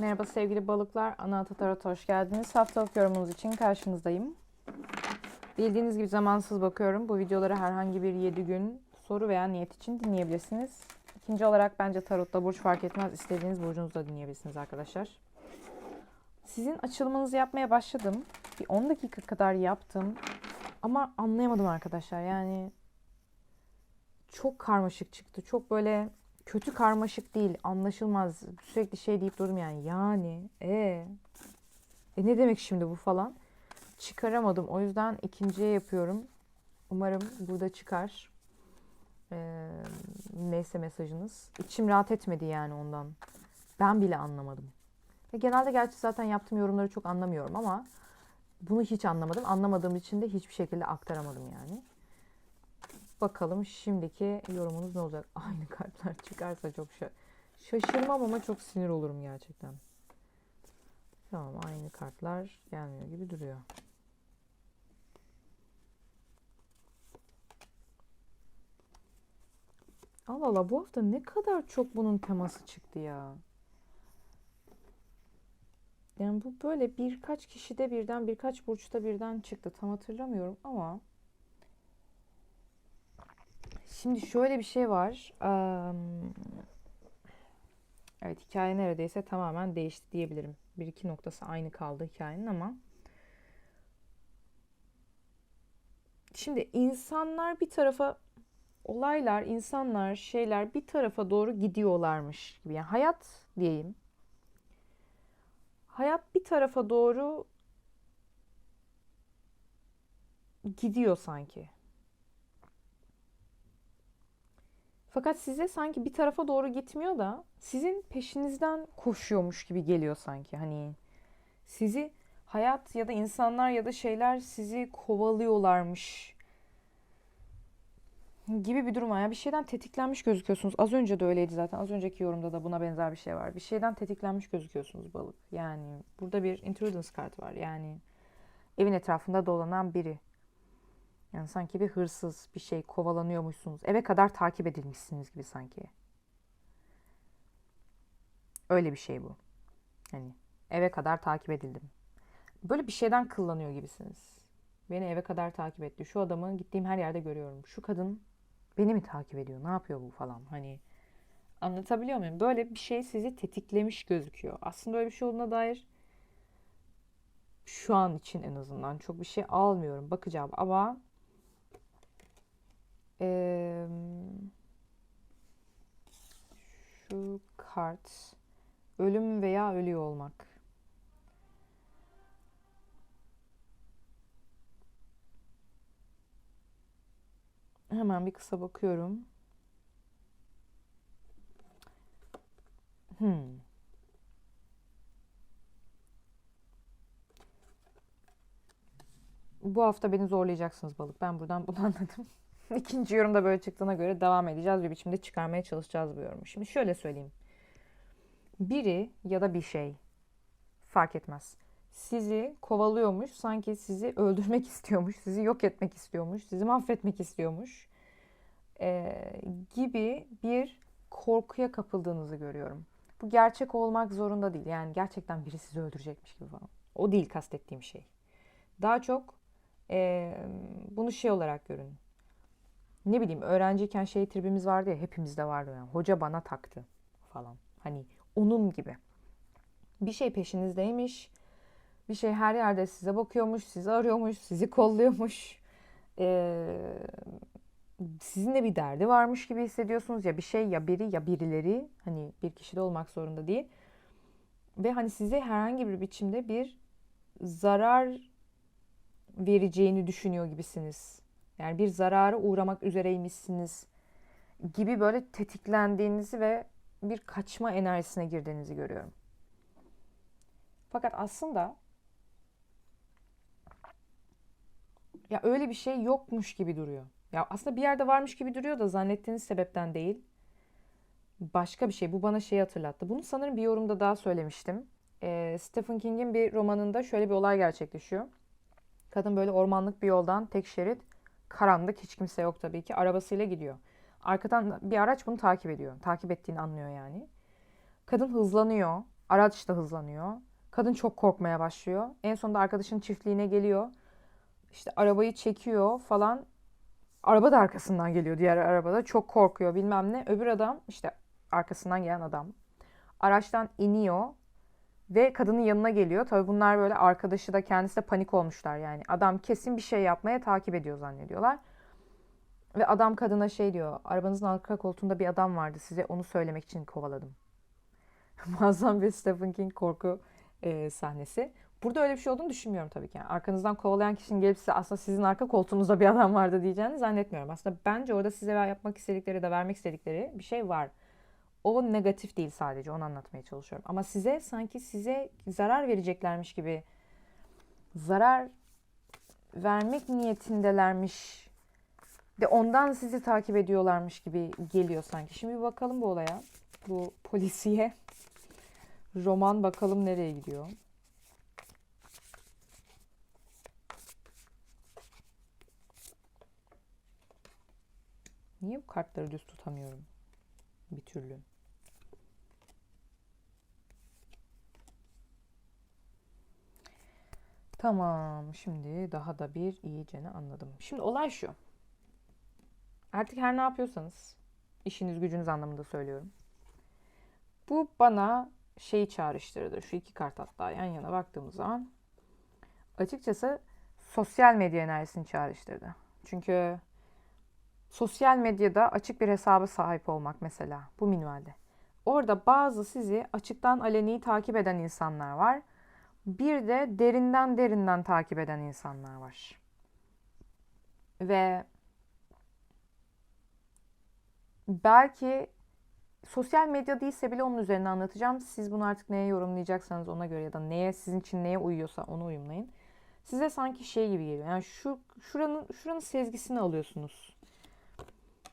Merhaba sevgili balıklar. Ana Ata Tarot'a hoş geldiniz. Haftalık yorumunuz için karşınızdayım. Bildiğiniz gibi zamansız bakıyorum. Bu videoları herhangi bir 7 gün soru veya niyet için dinleyebilirsiniz. İkinci olarak bence Tarot'ta burç fark etmez. İstediğiniz burcunuzu da dinleyebilirsiniz arkadaşlar. Sizin açılımınızı yapmaya başladım. Bir 10 dakika kadar yaptım. Ama anlayamadım arkadaşlar. Yani çok karmaşık çıktı. Çok böyle kötü karmaşık değil. Anlaşılmaz. Sürekli şey deyip durdum yani. Yani e e ne demek şimdi bu falan. Çıkaramadım. O yüzden ikinciye yapıyorum. Umarım burada çıkar. Ee, neyse mesajınız. İçim rahat etmedi yani ondan. Ben bile anlamadım. Ve genelde gerçi zaten yaptığım yorumları çok anlamıyorum ama bunu hiç anlamadım. Anlamadığım için de hiçbir şekilde aktaramadım yani. Bakalım şimdiki yorumunuz ne olacak? Aynı kartlar çıkarsa çok şa şaşırmam ama çok sinir olurum gerçekten. Tamam aynı kartlar gelmiyor gibi duruyor. Allah Allah bu hafta ne kadar çok bunun teması çıktı ya. Yani bu böyle birkaç kişide birden birkaç burçta birden çıktı. Tam hatırlamıyorum ama Şimdi şöyle bir şey var. Evet hikaye neredeyse tamamen değişti diyebilirim. Bir iki noktası aynı kaldı hikayenin ama şimdi insanlar bir tarafa olaylar, insanlar, şeyler bir tarafa doğru gidiyorlarmış gibi. Yani hayat diyeyim. Hayat bir tarafa doğru gidiyor sanki. Fakat size sanki bir tarafa doğru gitmiyor da sizin peşinizden koşuyormuş gibi geliyor sanki. Hani sizi hayat ya da insanlar ya da şeyler sizi kovalıyorlarmış gibi bir durum var. Yani bir şeyden tetiklenmiş gözüküyorsunuz. Az önce de öyleydi zaten. Az önceki yorumda da buna benzer bir şey var. Bir şeyden tetiklenmiş gözüküyorsunuz balık. Yani burada bir intruders kart var. Yani evin etrafında dolanan biri. Yani sanki bir hırsız bir şey kovalanıyormuşsunuz. Eve kadar takip edilmişsiniz gibi sanki. Öyle bir şey bu. Hani eve kadar takip edildim. Böyle bir şeyden kıllanıyor gibisiniz. Beni eve kadar takip etti. Şu adamı gittiğim her yerde görüyorum. Şu kadın beni mi takip ediyor? Ne yapıyor bu falan? Hani anlatabiliyor muyum? Böyle bir şey sizi tetiklemiş gözüküyor. Aslında öyle bir şey olduğuna dair şu an için en azından çok bir şey almıyorum. Bakacağım ama ee, şu kart ölüm veya ölüyor olmak. Hemen bir kısa bakıyorum. Hmm. Bu hafta beni zorlayacaksınız balık. Ben buradan bunu anladım. İkinci yorumda böyle çıktığına göre devam edeceğiz. Bir biçimde çıkarmaya çalışacağız bu yorumu. Şimdi şöyle söyleyeyim. Biri ya da bir şey fark etmez. Sizi kovalıyormuş, sanki sizi öldürmek istiyormuş, sizi yok etmek istiyormuş, sizi mahvetmek istiyormuş ee, gibi bir korkuya kapıldığınızı görüyorum. Bu gerçek olmak zorunda değil. Yani gerçekten biri sizi öldürecekmiş gibi falan. O değil kastettiğim şey. Daha çok e, bunu şey olarak görün ne bileyim öğrenciyken şey tribimiz vardı ya hepimizde vardı yani hoca bana taktı falan. Hani onun gibi. Bir şey peşinizdeymiş. Bir şey her yerde size bakıyormuş, sizi arıyormuş, sizi kolluyormuş. Ee, sizinle bir derdi varmış gibi hissediyorsunuz ya bir şey ya biri ya birileri hani bir kişi de olmak zorunda değil. Ve hani size herhangi bir biçimde bir zarar vereceğini düşünüyor gibisiniz. Yani bir zarara uğramak üzereymişsiniz gibi böyle tetiklendiğinizi ve bir kaçma enerjisine girdiğinizi görüyorum. Fakat aslında ya öyle bir şey yokmuş gibi duruyor. Ya aslında bir yerde varmış gibi duruyor da zannettiğiniz sebepten değil. Başka bir şey. Bu bana şeyi hatırlattı. Bunu sanırım bir yorumda daha söylemiştim. Ee, Stephen King'in bir romanında şöyle bir olay gerçekleşiyor. Kadın böyle ormanlık bir yoldan tek şerit Karanlık hiç kimse yok tabii ki. Arabasıyla gidiyor. Arkadan bir araç bunu takip ediyor. Takip ettiğini anlıyor yani. Kadın hızlanıyor. Araç da hızlanıyor. Kadın çok korkmaya başlıyor. En sonunda arkadaşının çiftliğine geliyor. İşte arabayı çekiyor falan. Araba da arkasından geliyor diğer arabada. Çok korkuyor bilmem ne. Öbür adam işte arkasından gelen adam. Araçtan iniyor ve kadının yanına geliyor. Tabii bunlar böyle arkadaşı da kendisi de panik olmuşlar yani. Adam kesin bir şey yapmaya takip ediyor zannediyorlar. Ve adam kadına şey diyor. Arabanızın arka koltuğunda bir adam vardı. Size onu söylemek için kovaladım. Muazzam bir Stephen King korku e, sahnesi. Burada öyle bir şey olduğunu düşünmüyorum tabii ki. Yani arkanızdan kovalayan kişinin gelip size aslında sizin arka koltuğunuzda bir adam vardı diyeceğini zannetmiyorum. Aslında bence orada size yapmak istedikleri de vermek istedikleri bir şey var. O negatif değil sadece onu anlatmaya çalışıyorum. Ama size sanki size zarar vereceklermiş gibi zarar vermek niyetindelermiş de ondan sizi takip ediyorlarmış gibi geliyor sanki. Şimdi bir bakalım bu olaya. Bu polisiye roman bakalım nereye gidiyor. Niye bu kartları düz tutamıyorum? Bir türlü. Tamam. Şimdi daha da bir iyicene anladım. Şimdi olay şu. Artık her ne yapıyorsanız, işiniz gücünüz anlamında söylüyorum. Bu bana şeyi çağrıştırdı. Şu iki kart hatta yan yana baktığımız zaman açıkçası sosyal medya enerjisini çağrıştırdı. Çünkü sosyal medyada açık bir hesaba sahip olmak mesela bu minvalde. Orada bazı sizi açıktan aleni takip eden insanlar var. Bir de derinden derinden takip eden insanlar var. Ve belki sosyal medya değilse bile onun üzerine anlatacağım. Siz bunu artık neye yorumlayacaksanız ona göre ya da neye sizin için neye uyuyorsa onu uyumlayın. Size sanki şey gibi geliyor. Yani şu şuranın şuranın sezgisini alıyorsunuz.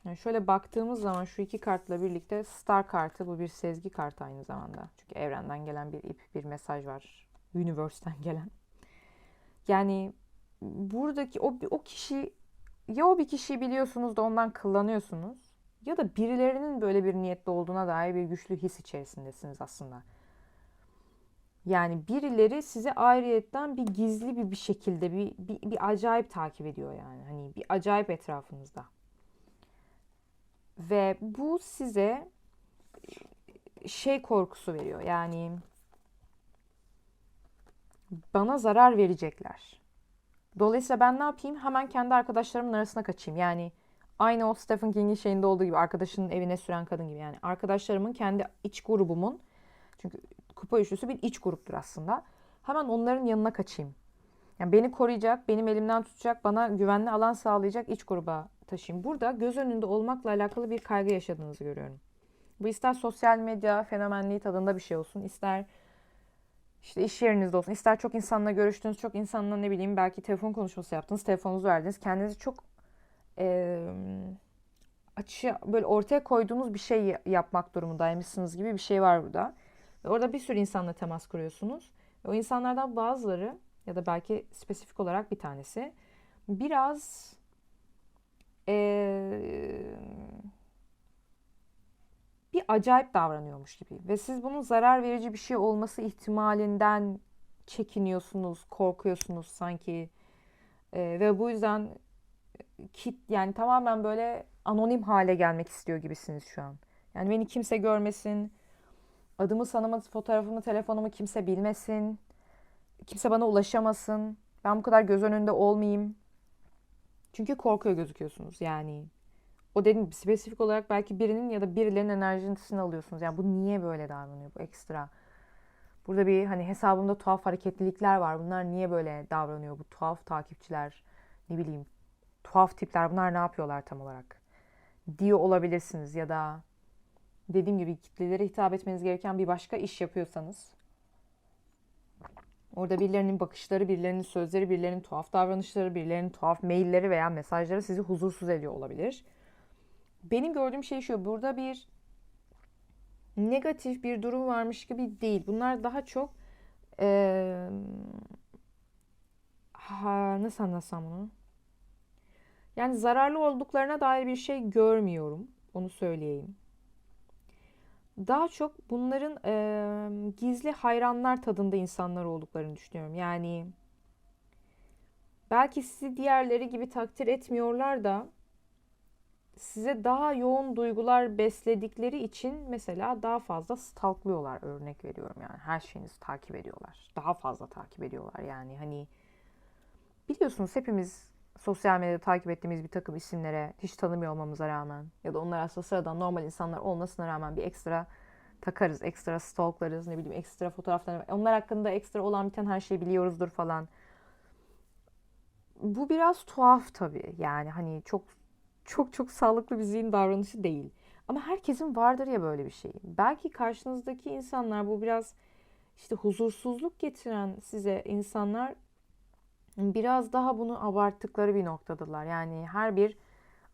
Yani şöyle baktığımız zaman şu iki kartla birlikte Star kartı bu bir sezgi kartı aynı zamanda. Çünkü evrenden gelen bir ip, bir mesaj var. Universe'ten gelen. Yani buradaki o, o kişi ya o bir kişiyi biliyorsunuz da ondan kullanıyorsunuz ya da birilerinin böyle bir niyette olduğuna dair bir güçlü his içerisindesiniz aslında. Yani birileri size ayrıyetten bir gizli bir bir şekilde bir, bir, bir acayip takip ediyor yani. Hani bir acayip etrafınızda. Ve bu size şey korkusu veriyor. Yani bana zarar verecekler. Dolayısıyla ben ne yapayım? Hemen kendi arkadaşlarımın arasına kaçayım. Yani aynı o Stephen King'in şeyinde olduğu gibi arkadaşının evine süren kadın gibi. Yani arkadaşlarımın kendi iç grubumun çünkü kupa üçlüsü bir iç gruptur aslında. Hemen onların yanına kaçayım. Yani beni koruyacak, benim elimden tutacak, bana güvenli alan sağlayacak iç gruba taşıyayım. Burada göz önünde olmakla alakalı bir kaygı yaşadığınızı görüyorum. Bu ister sosyal medya fenomenliği tadında bir şey olsun, ister işte iş yerinizde olsun, ister çok insanla görüştünüz, çok insanla ne bileyim belki telefon konuşması yaptınız, telefonunuzu verdiniz. Kendinizi çok e, açı böyle ortaya koyduğunuz bir şey yapmak durumundaymışsınız gibi bir şey var burada. Ve orada bir sürü insanla temas kuruyorsunuz. Ve o insanlardan bazıları ya da belki spesifik olarak bir tanesi biraz ee, bir acayip davranıyormuş gibi ve siz bunun zarar verici bir şey olması ihtimalinden çekiniyorsunuz, korkuyorsunuz sanki ee, ve bu yüzden kit yani tamamen böyle anonim hale gelmek istiyor gibisiniz şu an. Yani beni kimse görmesin, adımı sanımı, fotoğrafımı, telefonumu kimse bilmesin, kimse bana ulaşamasın, ben bu kadar göz önünde olmayayım. Çünkü korkuyor gözüküyorsunuz yani. O dediğim spesifik olarak belki birinin ya da birilerinin enerjisini alıyorsunuz. Yani bu niye böyle davranıyor bu ekstra? Burada bir hani hesabımda tuhaf hareketlilikler var. Bunlar niye böyle davranıyor bu tuhaf takipçiler? Ne bileyim tuhaf tipler bunlar ne yapıyorlar tam olarak? Diyor olabilirsiniz ya da dediğim gibi kitlelere hitap etmeniz gereken bir başka iş yapıyorsanız orada birilerinin bakışları, birilerinin sözleri, birilerinin tuhaf davranışları, birilerinin tuhaf mailleri veya mesajları sizi huzursuz ediyor olabilir. Benim gördüğüm şey şu. Burada bir negatif bir durum varmış gibi değil. Bunlar daha çok ee, ha, nasıl anlatsam bunu? Yani zararlı olduklarına dair bir şey görmüyorum. Onu söyleyeyim. daha çok bunların e, gizli hayranlar tadında insanlar olduklarını düşünüyorum. Yani belki sizi diğerleri gibi takdir etmiyorlar da size daha yoğun duygular besledikleri için mesela daha fazla stalklıyorlar örnek veriyorum yani her şeyinizi takip ediyorlar. Daha fazla takip ediyorlar yani hani biliyorsunuz hepimiz sosyal medyada takip ettiğimiz bir takım isimlere hiç tanımıyor olmamıza rağmen ya da onlar aslında sıradan normal insanlar olmasına rağmen bir ekstra takarız, ekstra stalklarız, ne bileyim ekstra fotoğraflarını. Onlar hakkında ekstra olan biten her şeyi biliyoruzdur falan. Bu biraz tuhaf tabii. Yani hani çok çok çok sağlıklı bir zihin davranışı değil. Ama herkesin vardır ya böyle bir şey. Belki karşınızdaki insanlar bu biraz işte huzursuzluk getiren size insanlar biraz daha bunu abarttıkları bir noktadalar. Yani her bir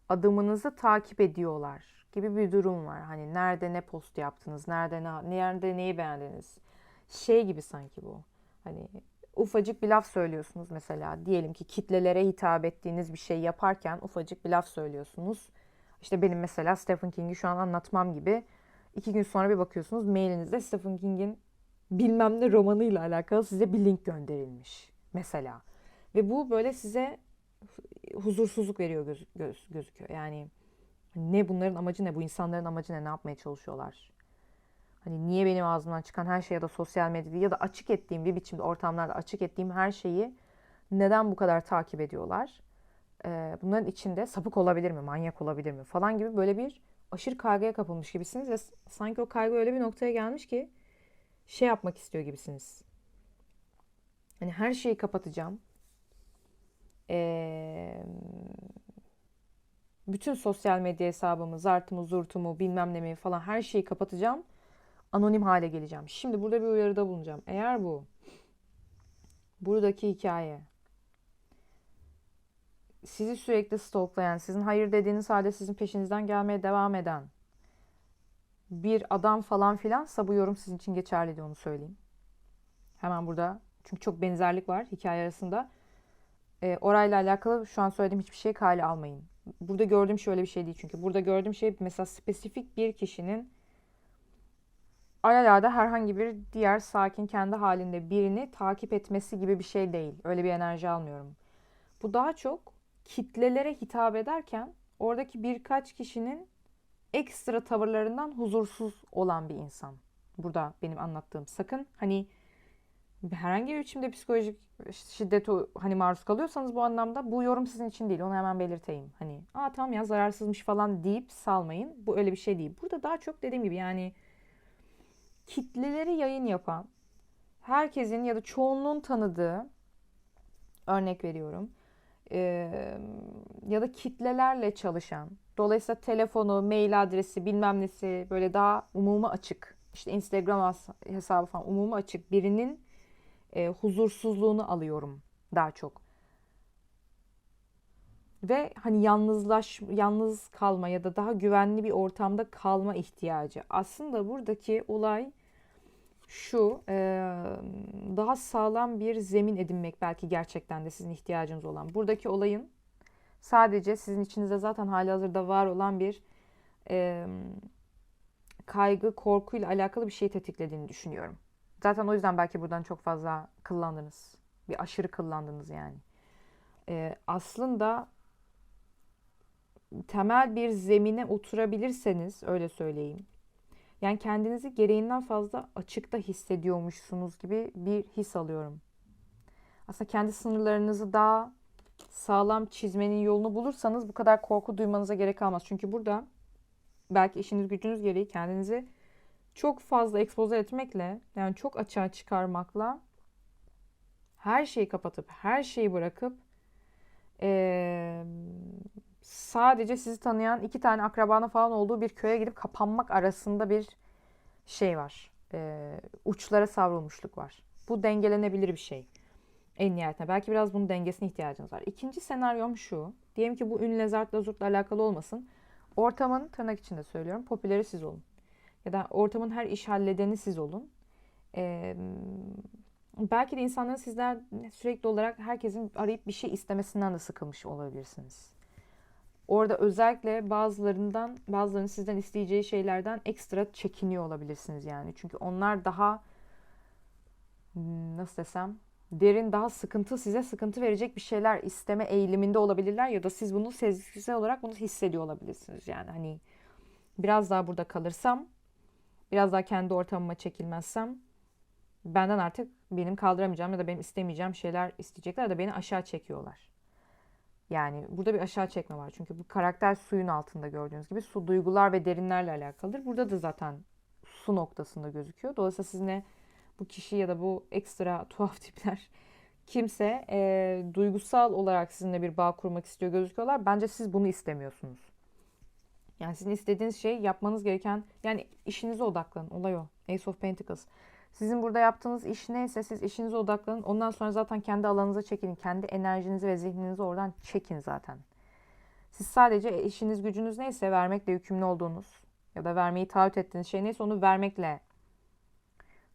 adımınızı takip ediyorlar gibi bir durum var. Hani nerede ne post yaptınız, nerede ne, nerede neyi beğendiniz. Şey gibi sanki bu. Hani ufacık bir laf söylüyorsunuz mesela. Diyelim ki kitlelere hitap ettiğiniz bir şey yaparken ufacık bir laf söylüyorsunuz. İşte benim mesela Stephen King'i şu an anlatmam gibi. iki gün sonra bir bakıyorsunuz mailinizde Stephen King'in bilmem ne romanıyla alakalı size bir link gönderilmiş mesela. Ve bu böyle size huzursuzluk veriyor göz, göz, gözüküyor. Yani ne bunların amacı ne? Bu insanların amacı ne? Ne yapmaya çalışıyorlar? Hani niye benim ağzımdan çıkan her şey ya da sosyal medyada ya da açık ettiğim bir biçimde ortamlarda açık ettiğim her şeyi neden bu kadar takip ediyorlar? Ee, bunların içinde sapık olabilir mi? Manyak olabilir mi? Falan gibi böyle bir aşırı kaygıya kapılmış gibisiniz ve sanki o kaygı öyle bir noktaya gelmiş ki şey yapmak istiyor gibisiniz. Hani her şeyi kapatacağım. Ee, bütün sosyal medya hesabımı, zartımı, zurtumu, bilmem ne mi falan her şeyi kapatacağım. Anonim hale geleceğim. Şimdi burada bir uyarıda bulunacağım. Eğer bu buradaki hikaye sizi sürekli stalklayan, sizin hayır dediğiniz halde sizin peşinizden gelmeye devam eden bir adam falan filansa bu yorum sizin için geçerli diye onu söyleyeyim. Hemen burada çünkü çok benzerlik var hikaye arasında. E, orayla alakalı şu an söylediğim hiçbir şey kale almayın burada gördüğüm şöyle bir şey değil çünkü. Burada gördüğüm şey mesela spesifik bir kişinin alelade herhangi bir diğer sakin kendi halinde birini takip etmesi gibi bir şey değil. Öyle bir enerji almıyorum. Bu daha çok kitlelere hitap ederken oradaki birkaç kişinin ekstra tavırlarından huzursuz olan bir insan. Burada benim anlattığım. Sakın hani herhangi bir biçimde psikolojik şiddete hani maruz kalıyorsanız bu anlamda bu yorum sizin için değil. Onu hemen belirteyim. Hani aa tamam ya zararsızmış falan deyip salmayın. Bu öyle bir şey değil. Burada daha çok dediğim gibi yani kitleleri yayın yapan herkesin ya da çoğunluğun tanıdığı örnek veriyorum. Ya da kitlelerle çalışan dolayısıyla telefonu, mail adresi bilmem nesi böyle daha umuma açık işte Instagram hesabı falan umuma açık birinin huzursuzluğunu alıyorum daha çok. Ve hani yalnızlaş, yalnız kalma ya da daha güvenli bir ortamda kalma ihtiyacı. Aslında buradaki olay şu, daha sağlam bir zemin edinmek belki gerçekten de sizin ihtiyacınız olan. Buradaki olayın sadece sizin içinizde zaten hali hazırda var olan bir kaygı, korkuyla alakalı bir şey tetiklediğini düşünüyorum. Zaten o yüzden belki buradan çok fazla kıllandınız. Bir aşırı kıllandınız yani. Aslında temel bir zemine oturabilirseniz öyle söyleyeyim. Yani kendinizi gereğinden fazla açıkta hissediyormuşsunuz gibi bir his alıyorum. Aslında kendi sınırlarınızı daha sağlam çizmenin yolunu bulursanız bu kadar korku duymanıza gerek kalmaz. Çünkü burada belki işiniz gücünüz gereği kendinizi çok fazla ekspoze etmekle yani çok açığa çıkarmakla her şeyi kapatıp her şeyi bırakıp ee, sadece sizi tanıyan iki tane akrabanın falan olduğu bir köye gidip kapanmak arasında bir şey var. E, uçlara savrulmuşluk var. Bu dengelenebilir bir şey. En nihayetinde. Belki biraz bunun dengesine ihtiyacınız var. İkinci senaryom şu. Diyelim ki bu ünlü zartla zurtla alakalı olmasın. Ortamın tırnak içinde söylüyorum. Popüleri siz olun ya da ortamın her iş halledeni siz olun. Ee, belki de insanların sizler sürekli olarak herkesin arayıp bir şey istemesinden de sıkılmış olabilirsiniz. Orada özellikle bazılarından, bazılarının sizden isteyeceği şeylerden ekstra çekiniyor olabilirsiniz yani. Çünkü onlar daha hmm, nasıl desem derin daha sıkıntı size sıkıntı verecek bir şeyler isteme eğiliminde olabilirler ya da siz bunu sezgisel olarak bunu hissediyor olabilirsiniz yani hani biraz daha burada kalırsam biraz daha kendi ortamıma çekilmezsem benden artık benim kaldıramayacağım ya da benim istemeyeceğim şeyler isteyecekler da beni aşağı çekiyorlar. Yani burada bir aşağı çekme var. Çünkü bu karakter suyun altında gördüğünüz gibi su duygular ve derinlerle alakalıdır. Burada da zaten su noktasında gözüküyor. Dolayısıyla siz bu kişi ya da bu ekstra tuhaf tipler kimse e, duygusal olarak sizinle bir bağ kurmak istiyor gözüküyorlar. Bence siz bunu istemiyorsunuz. Yani sizin istediğiniz şey yapmanız gereken yani işinize odaklanın. Olay o. Ace of Pentacles. Sizin burada yaptığınız iş neyse siz işinize odaklanın. Ondan sonra zaten kendi alanınıza çekilin. Kendi enerjinizi ve zihninizi oradan çekin zaten. Siz sadece işiniz gücünüz neyse vermekle yükümlü olduğunuz ya da vermeyi taahhüt ettiğiniz şey neyse onu vermekle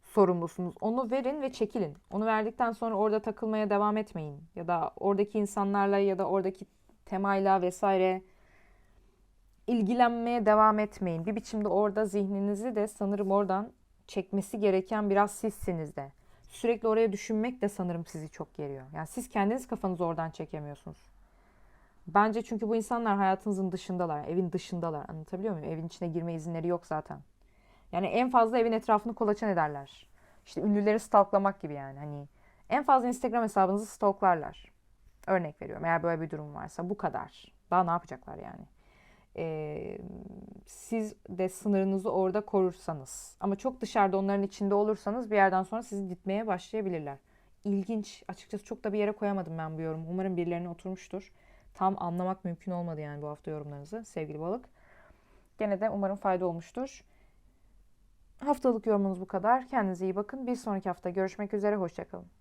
sorumlusunuz. Onu verin ve çekilin. Onu verdikten sonra orada takılmaya devam etmeyin. Ya da oradaki insanlarla ya da oradaki temayla vesaire ilgilenmeye devam etmeyin. Bir biçimde orada zihninizi de sanırım oradan çekmesi gereken biraz sizsiniz de. Sürekli oraya düşünmek de sanırım sizi çok geriyor. Yani siz kendiniz kafanızı oradan çekemiyorsunuz. Bence çünkü bu insanlar hayatınızın dışındalar, evin dışındalar. Anlatabiliyor muyum? Evin içine girme izinleri yok zaten. Yani en fazla evin etrafını kolaçan ederler. İşte ünlüleri stalklamak gibi yani. Hani en fazla Instagram hesabınızı stalklarlar. Örnek veriyorum. Eğer böyle bir durum varsa bu kadar. Daha ne yapacaklar yani? Ee, siz de sınırınızı orada korursanız ama çok dışarıda onların içinde olursanız bir yerden sonra sizi gitmeye başlayabilirler. İlginç. Açıkçası çok da bir yere koyamadım ben bu yorumu. Umarım birilerine oturmuştur. Tam anlamak mümkün olmadı yani bu hafta yorumlarınızı sevgili balık. Gene de umarım fayda olmuştur. Haftalık yorumunuz bu kadar. Kendinize iyi bakın. Bir sonraki hafta görüşmek üzere. Hoşçakalın.